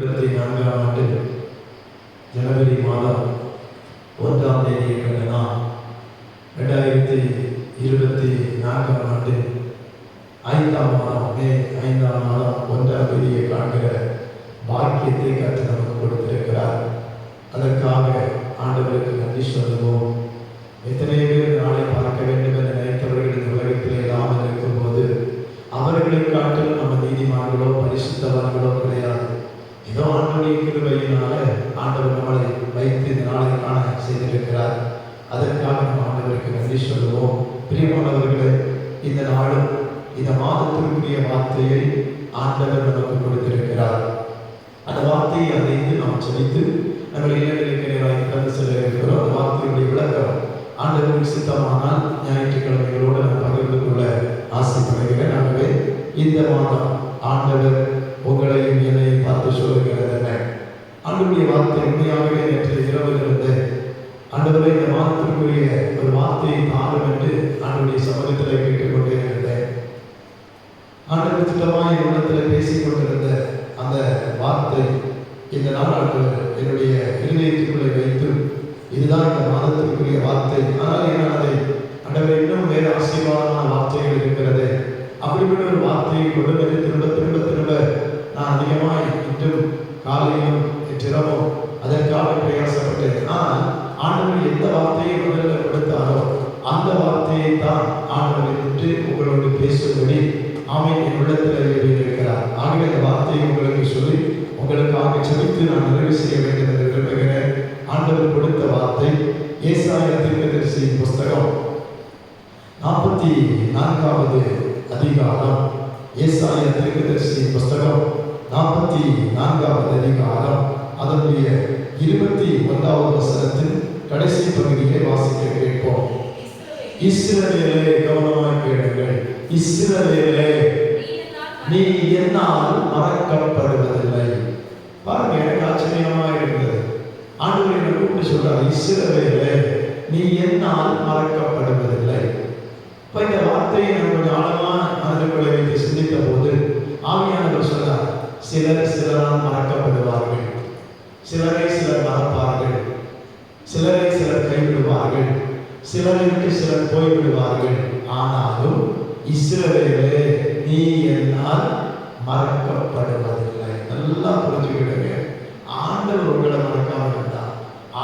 இருபத்தி நான்காம் ஆண்டு ஜனவரி மாதம் ஒன்றாம் தேதி கண்டனா ரெண்டாயிரத்தி இருபத்தி நான்காம் ஆண்டு ஐந்தாம் மாதம் மே ஐந்தாம் மாதம் ஒன்றாம் தேதியை காண்கிற பாக்கியத்தை கற்று நமக்கு கொடுத்திருக்கிறார். அதற்காக ஆண்டவருக்கு நன்றி சொல்லுவோம். எத்தனை பேர் நாளை பார்க்க வேண்டும் என நினைத்தவர்கள் இந்த உலகத்தில் இல்லாமல் இருக்கும்போது அவர்களை காட்டிலும் நம்ம நீதிமான்களோ பரிசுத்தவான்களோ கிடையாது. ஏதோ ஆண்டவருடைய கிருபையினால ஆண்டவர் நம்மளை வைத்து இந்த நாளை காண செய்திருக்கிறார். அதற்காக நம்ம ஆண்டவருக்கு நன்றி சொல்லுவோம். பிரியமானவர்களே இந்த நாளும் இந்த மாதத்திற்குரிய வார்த்தையை ஆண்டவர் நமக்கு கொடுத்திருக்கிறார். அந்த வார்த்தையை அறிந்து நாம் செலுத்து நம்ம இளைஞர்களுக்கு கடந்து செல்ல இருக்கிறோம் அந்த வார்த்தையுடைய விளக்கம் ஆண்டவருக்கு சித்தமானால் ஞாயிற்றுக்கிழமைகளோடு நான் பகிர்ந்து கொள்ள ஆசைப்படுகிறேன். ஆகவே இந்த மாதம் ஆண்டவர் உங்களையும் என்னையும் பார்த்து சொல்லுகிறது என்ன அன்புடைய வார்த்தை உண்மையாகவே நேற்று இரவு இருந்து அன்றுவரை இந்த வார்த்தைக்குரிய ஒரு வார்த்தையை தாரும் என்று ஆண்டவருடைய சமூகத்தில் கேட்டுக்கொண்டே இருந்தேன் ஆண்டவர் திட்டமாக என் உள்ளத்தில் பேசிக் கொண்டிருந்த அந்த வார்த்தை இந்த நாள் என்னுடைய இருதயத்துக்குள்ளே வைத்து இதுதான் இந்த மாதத்திற்குரிய வார்த்தை. ஆனால் நான் அதை ஆண்டவர் இன்னும் வேறு ஆசீர்வாதமான வார்த்தைகள் இருக்கிறது. அப்படிப்பட்ட ஒரு வார்த்தையை கொண்டு பேசும்படி ஆமென் என் உள்ளத்தில் எழுதியிருக்கிறார். ஆகவே அந்த வார்த்தையை உங்களுக்கு சொல்லி உங்களுக்காக செபித்து நான் நிறைவு செய்ய வேண்டும் என்று விரும்புகிறேன். ஆண்டவர் கொடுத்த வார்த்தை ஏசாய தீர்க்கதரிசி புஸ்தகம் நாற்பத்தி நான்காவது அதிகாரம். ஏசாய தீர்க்கதரிசி புஸ்தகம் நாற்பத்தி நான்காவது அதிகாரம். அதனுடைய இருபத்தி ஒன்றாவது வசனத்தின் கடைசி பகுதியை வாசிக்க கேட்போம். இஸ்ரவேலே கவனமாய் கேளுங்கள். இஸ்ரவேலே நீ என்னால் மறக்கப்படுவதில்லை. பாருங்க எனக்கு ஆச்சரியமா இருந்தது. ஆண்டு என்ன கூப்பிட்டு சொல்றாரு இஸ்ரவேலே நீ என்னால் மறக்கப்படுவதில்லை. இப்ப இந்த வார்த்தையை நான் கொஞ்சம் ஆழமா மனதுக்குள்ளே வைத்து சிந்தித்த போது ஆவியானவர் சொன்னார் சிலர் சிலரால் மறக்கப்படுவார்கள். சிலரை சிலர் மறப்பார்கள். சிலரை சிலர் கைவிடுவார்கள். சிலரை சிலர் போய்விடுவார்கள். ஆனாலும் இஸ்ரவேலே நீ என்னால் மறக்கப்படுவதில்லை நல்லா புரிஞ்சுக்கிடுங்க. ஆண்டவர் உங்களை மறக்காம இருந்தா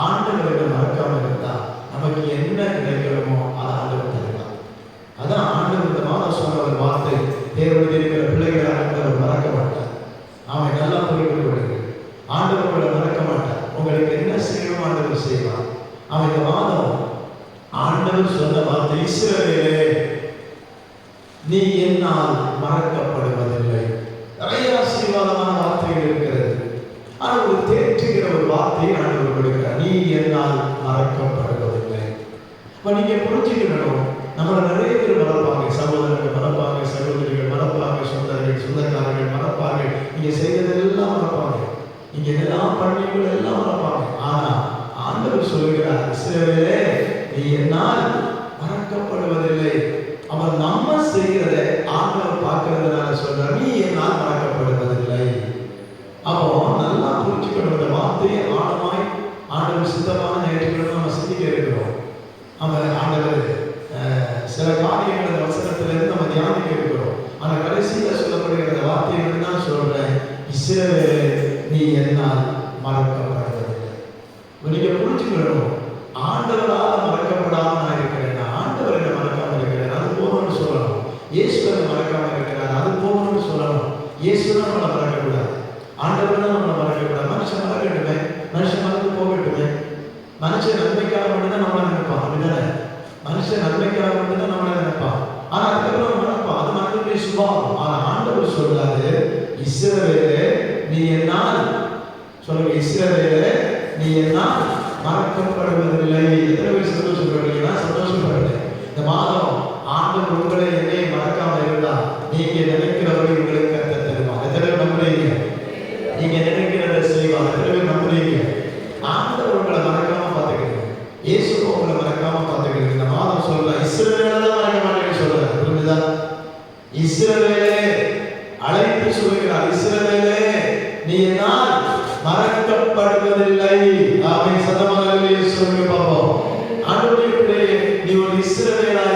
ஆண்டவர்களை மறக்காம இருந்தா நமக்கு என்ன கிடைக்கிறோமோ அதை ஆண்டவர் தருவார். அதான் ஆண்டவர் மாதம் சொன்ன ஒரு வார்த்தை. தேவனுடைய இருக்கிற பிள்ளைகளை ஆண்டவர் மறக்க மாட்டார். அவன் நல்லா புரிந்து கொள்ளுங்கள். ஆண்டவர் உங்களை மறக்க மாட்டார். உங்களுக்கு என்ன செய்யணும் ஆண்டவர் செய்வார். அவன் இந்த மாதம் ஆண்டவர் சொன்ன வார்த்தை இஸ்ரவேலே நீ என்னால் மறக்கப்படுவதில்லை. நிறைய ஆசீர்வாதமான வார்த்தைகள் இருக்கிறது. ஆனால் ஒரு தேற்றுகிற ஒரு வார்த்தையை நான் கொடுக்கிறேன் நீ என்னால் மறக்கப்படுவதில்லை. இப்ப நீங்க புரிஞ்சுக்கணும். நம்மள நிறைய பேர் மறப்பாங்க. சகோதரர்கள் மறப்பாங்க சகோதரிகள் மறப்பாங்க சொந்தர்கள் சொந்தக்காரர்கள் மறப்பாங்க. நீங்க செய்ததெல்லாம் மறப்பாங்க. நீங்க எதெல்லாம் பண்ணீங்களோ எல்லாம் மறப்பாங்க. ஆனா ஆண்டவர் சொல்கிறார் சிலவே நீ என்னால் மறக்கப்படுவது அவர் நம்ம செய்கிறத ஆண்டவர் பார்க்கறதுனால சொல்ற நீ என்னால் மறக்கப்படுவதில்லை. அப்போ நல்லா புரிஞ்சுக்கணும். இந்த வார்த்தையை ஆழமாய் ஆண்டவர் சித்தமான நேரத்தில் நம்ம சிந்திக்க இருக்கிறோம். அவன் ஆண்டவர் சில காரியங்கள் அந்த வசனத்திலிருந்து நம்ம தியானிக்க இருக்கிறோம். ஆனால் கடைசியில் சொல்லப்படுகிற அந்த வார்த்தையை தான் சொல்றேன். இஸ்ரவேலே நீ என்னால் மறக்கப்படுவதில்லை. மனுஷன் நன்மைக்காக மட்டும்தான் நம்மளை நினைப்பான். அப்படிதானே? மனுஷன் நன்மைக்காக மட்டும்தான் நம்மளை நினைப்பான். ஆனா அதுக்கப்புறம் நினைப்பான் அது மனிதனுடைய சுபாவம். ஆனா ஆண்டவர் சொல்றாரு இஸ்ரவேலே நீ என்னால் சொல்லுங்க இஸ்ரவேலே நீ என்னால் மறக்கப்படுவதில்லை. எத்தனை பேர் சந்தோஷப்படுறீங்கன்னா சந்தோஷப்படுங்க இந்த மாதம் ஆண்டவர் உங்களை என்னை மறக்காம இருந்தா நீங்க நினைக்கிறவர்கள் உங்களுக்கு சொல்லுகிறார் இஸ்ரவேலே நீ என்னால் மறக்கப்படுவதில்லை ஆமை சதமாக சொல்லி பார்ப்போம் ஆண்டுடைய நீ ஒரு இஸ்ரவேலாய்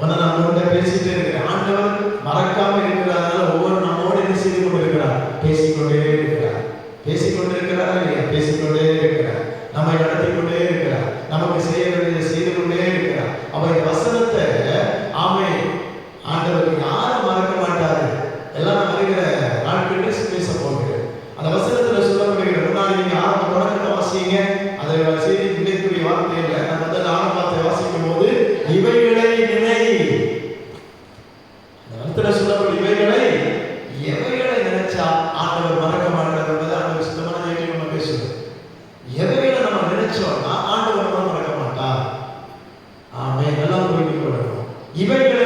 வந்து நான் அவங்கள்ட்ட பேசிட்டே இருக்கிறேன் ஆண்டவர் மறக்காம இருக்கிறாரால ஒவ்வொரு நம்மோடு என்ன செய்து கொண்டிருக்கிறார் பேசிக்கொண்டே இருக்கிறார். பேசிக்கொண்டிருக்கிறாரா இல்லையா? பேசிக்கொண்டே இருக்கிறார். நம்மை நடத்தி கொண்டே இருக்கிறார். நமக்கு செய்ய வேண்டிய செய்து கொண்டே இருக்கிறார். அவருடைய வசனத்தை இவைகள்